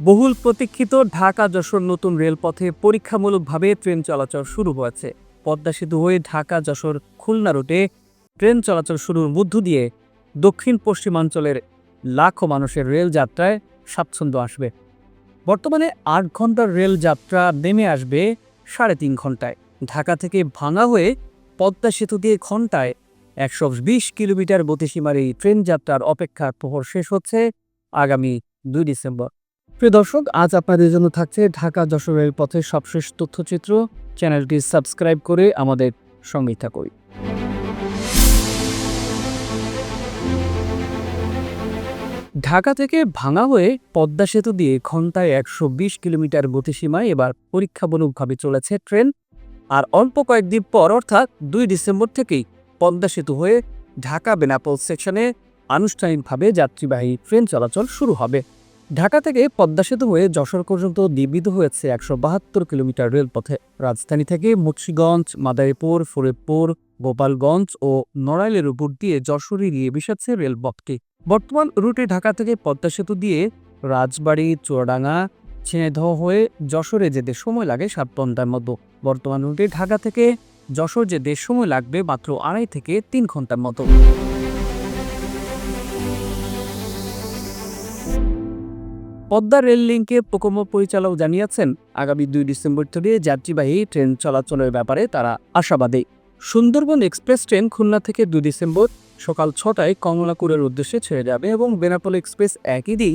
বহুল প্রতীক্ষিত ঢাকা যশোর নতুন রেলপথে পরীক্ষামূলকভাবে ট্রেন চলাচল শুরু হয়েছে। পদ্মা সেতু হয়ে ঢাকা যশোর খুলনা রুটে ট্রেন চলাচল শুরুর মধ্য দিয়ে দক্ষিণ পশ্চিমাঞ্চলের লাখো মানুষের রেল যাত্রায় স্বাচ্ছন্দ্য আসবে। বর্তমানে আট ঘণ্টার রেল যাত্রা নেমে আসবে সাড়ে তিন ঘন্টায় ঢাকা থেকে ভাঙা হয়ে পদ্মা সেতু দিয়ে ঘন্টায় একশো বিশ কিলোমিটার গতিসীমার এই ট্রেন যাত্রার অপেক্ষার প্রহর শেষ হচ্ছে আগামী দুই ডিসেম্বর। প্রিয় দর্শক, আজ আপনাদের জন্য থাকছে ঢাকা যশোর রেলপথের সবশেষ তথ্যচিত্র। চ্যানেলটি সাবস্ক্রাইব করে আমাদের সঙ্গেই থাকুন। ঢাকা থেকে ভাঙা হয়ে পদ্মা সেতু দিয়ে ঘন্টায় একশো বিশ কিলোমিটার গতিসীমায় এবার পরীক্ষামূলকভাবে চলেছে ট্রেন। আর অল্প কয়েকদিন পর অর্থাৎ দুই ডিসেম্বর থেকেই পদ্মা সেতু হয়ে ঢাকা বেনাপোল সেকশনে আনুষ্ঠানিকভাবে যাত্রীবাহী ট্রেন চলাচল শুরু হবে। ঢাকা থেকে পদ্মা সেতু হয়ে যশোর পর্যন্ত নির্মিত হয়েছে একশো বাহাত্তর কিলোমিটার রেলপথে। রাজধানী থেকে মুন্সিগঞ্জ, মাদারীপুর, ফরিদপুর, গোপালগঞ্জ ও নড়াইলের উপর দিয়ে যশোরে নিয়ে মিশাচ্ছে রেলপথটি বর্তমান রুটে ঢাকা থেকে পদ্মা সেতু দিয়ে রাজবাড়ি, চুয়াডাঙ্গা ঝিনাইদহ হয়ে যশোরে যেতে সময় লাগে সাত ঘণ্টার মতো। বর্তমান রুটে ঢাকা থেকে যশোর যেতে সময় লাগবে মাত্র আড়াই থেকে তিন ঘণ্টার মতো। পদ্মা রেল লিঙ্কে প্রকল্প পরিচালক জানিয়েছেন, আগামী দুই ডিসেম্বর থেকে যাত্রীবাহী ট্রেন চলাচলের ব্যাপারে তারা আশাবাদী। সুন্দরবন এক্সপ্রেস ট্রেন খুলনা থেকে দুই ডিসেম্বর সকাল ছটায় কমলাপুরের উদ্দেশ্যে ছেড়ে যাবে এবং বেনাপোল এক্সপ্রেস একই দিন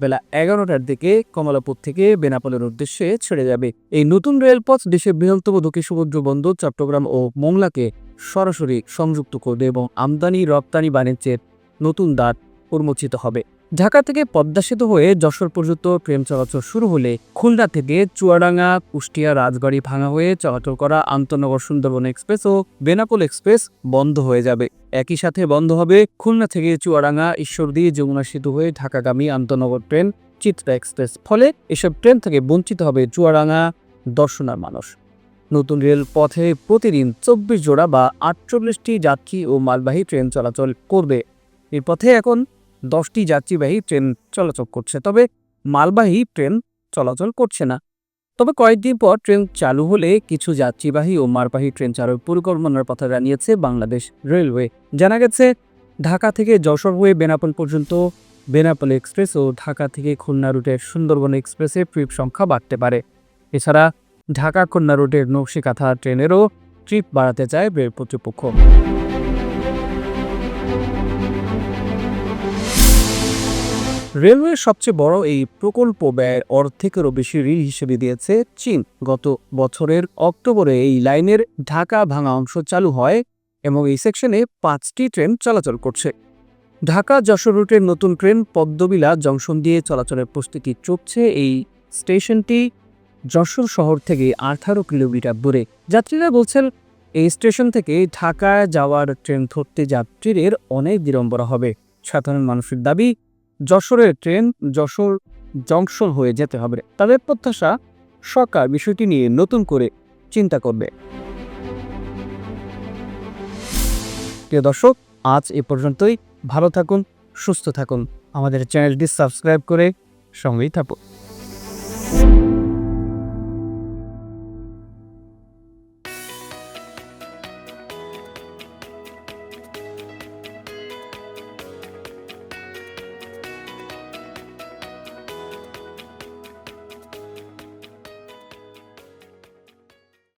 বেলা এগারোটার দিকে কমলাপুর থেকে বেনাপোলের উদ্দেশ্যে ছেড়ে যাবে। এই নতুন রেলপথ দেশের বৃহত্তম দক্ষিণ সমুদ্র বন্দর চট্টগ্রাম ও মোংলাকে সরাসরি সংযুক্ত করবে এবং আমদানি, রপ্তানি, বাণিজ্যের নতুন দ্বার উন্মোচিত হবে। ঢাকা থেকে পদ্মা সেতু হয়ে যশোর পর্যন্ত ট্রেন চলাচল শুরু হলে খুলনা থেকে চুয়াডাঙ্গা, কুষ্টিয়া, রাজবাড়ী ভাঙা হয়ে চলাচল করা আন্তনগর সুন্দরবন এক্সপ্রেস ও বেনাপোল এক্সপ্রেস বন্ধ হয়ে যাবে। একই সাথে বন্ধ হবে খুলনা থেকে চুয়াডাঙ্গা, ঈশ্বরদী, যমুনা সেতু হয়ে ঢাকাগামী আন্তনগর ট্রেন চিত্রা এক্সপ্রেস। ফলে এসব ট্রেন থেকে বঞ্চিত হবে চুয়াডাঙ্গা দর্শনার মানুষ। নতুন রেল পথে প্রতিদিন চব্বিশ জোড়া বা আটচল্লিশটি যাত্রী ও মালবাহী ট্রেন চলাচল করবে। এর পথে এখন দশটি যাত্রীবাহী ট্রেন চলাচল করছে, তবে মালবাহী ট্রেন চলাচল করছে না। তবে কয়েকদিন পর ট্রেন চালু হলে কিছু যাত্রীবাহী ও মালবাহী ট্রেন চালুর পরিকল্পনার কথা জানিয়েছে বাংলাদেশ রেলওয়ে। জানা গেছে, ঢাকা থেকে যশোর হয়ে বেনাপোল পর্যন্ত বেনাপোল এক্সপ্রেস ও ঢাকা থেকে খুলনা রুটের সুন্দরবন এক্সপ্রেসের ট্রিপ সংখ্যা বাড়তে পারে। এছাড়া ঢাকা খুলনা রুটের নকশিকাথা ট্রেনেরও ট্রিপ বাড়াতে চায় রেল কর্তৃপক্ষ রেলওয়ের সবচেয়ে বড় এই প্রকল্প ব্যয়ের অর্ধেকেরও বেশি ঋণ হিসেবে দিয়েছে চীন। গত বছরের অক্টোবরে এই লাইনের ঢাকা ভাঙা অংশ চালু হয় এবং এই সেকশনে পাঁচটি ট্রেন চলাচল করছে। ঢাকা যশোর রুটের নতুন ট্রেন পদ্মবিলা জংশন দিয়ে চলাচলের প্রস্তুতি চলছে। এই স্টেশনটি যশোর শহর থেকে আঠারো কিলোমিটার দূরে। যাত্রীরা বলছেন, এই স্টেশন থেকে ঢাকায় যাওয়ার ট্রেন ধরতে যাত্রীদের অনেক বিড়ম্বনা হবে। সাধারণ মানুষের দাবি যশোরের ট্রেন যশোর জংশন হয়ে যেতে হবে। তাদের প্রত্যাশা, সরকার বিষয়টি নিয়ে নতুন করে চিন্তা করবে। প্রিয় দর্শক, আজ এ পর্যন্তই। ভালো থাকুন, সুস্থ থাকুন। আমাদের চ্যানেলটি সাবস্ক্রাইব করে সঙ্গেই থাকুন।